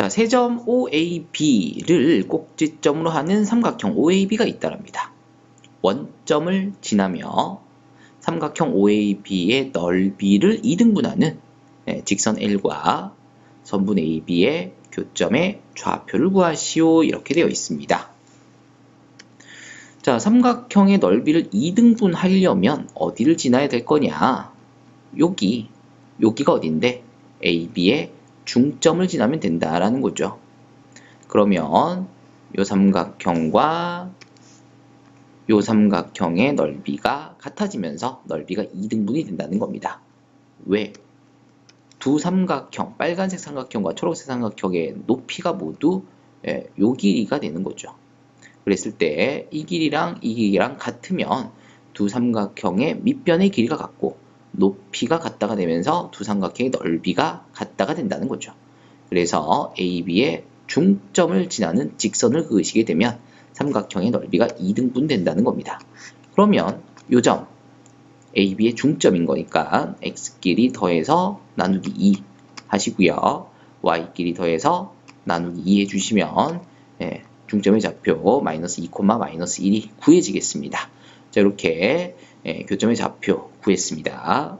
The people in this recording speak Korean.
자, 세점 OAB를 꼭지점으로 하는 삼각형 OAB가 있다랍니다. 원점을 지나며 삼각형 OAB의 넓이를 2등분하는 예, 직선 L과 선분 AB의 교점의 좌표를 구하시오 이렇게 되어 있습니다. 자, 삼각형의 넓이를 2등분 하려면 어디를 지나야 될 거냐? 여기, 여기가 어딘데? AB의 중점을 지나면 된다라는 거죠. 그러면 요 삼각형과 요 삼각형의 넓이가 같아지면서 넓이가 2등분이 된다는 겁니다. 왜? 두 삼각형, 빨간색 삼각형과 초록색 삼각형의 높이가 모두 예, 요 길이가 되는 거죠. 그랬을 때 이 길이랑 이 길이랑 같으면 두 삼각형의 밑변의 길이가 같고 높이가 같다가 되면서 두 삼각형의 넓이가 같다가 된다는 거죠. 그래서 AB의 중점을 지나는 직선을 그으시게 되면 삼각형의 넓이가 2등분 된다는 겁니다. 그러면 요점 AB의 중점인 거니까 x끼리 더해서 나누기 2 하시고요. y끼리 더해서 나누기 2 해주시면 예, 중점의 좌표 마이너스 2, 마이너스 1이 구해지겠습니다. 자 이렇게 예, 교점의 좌표 구했습니다.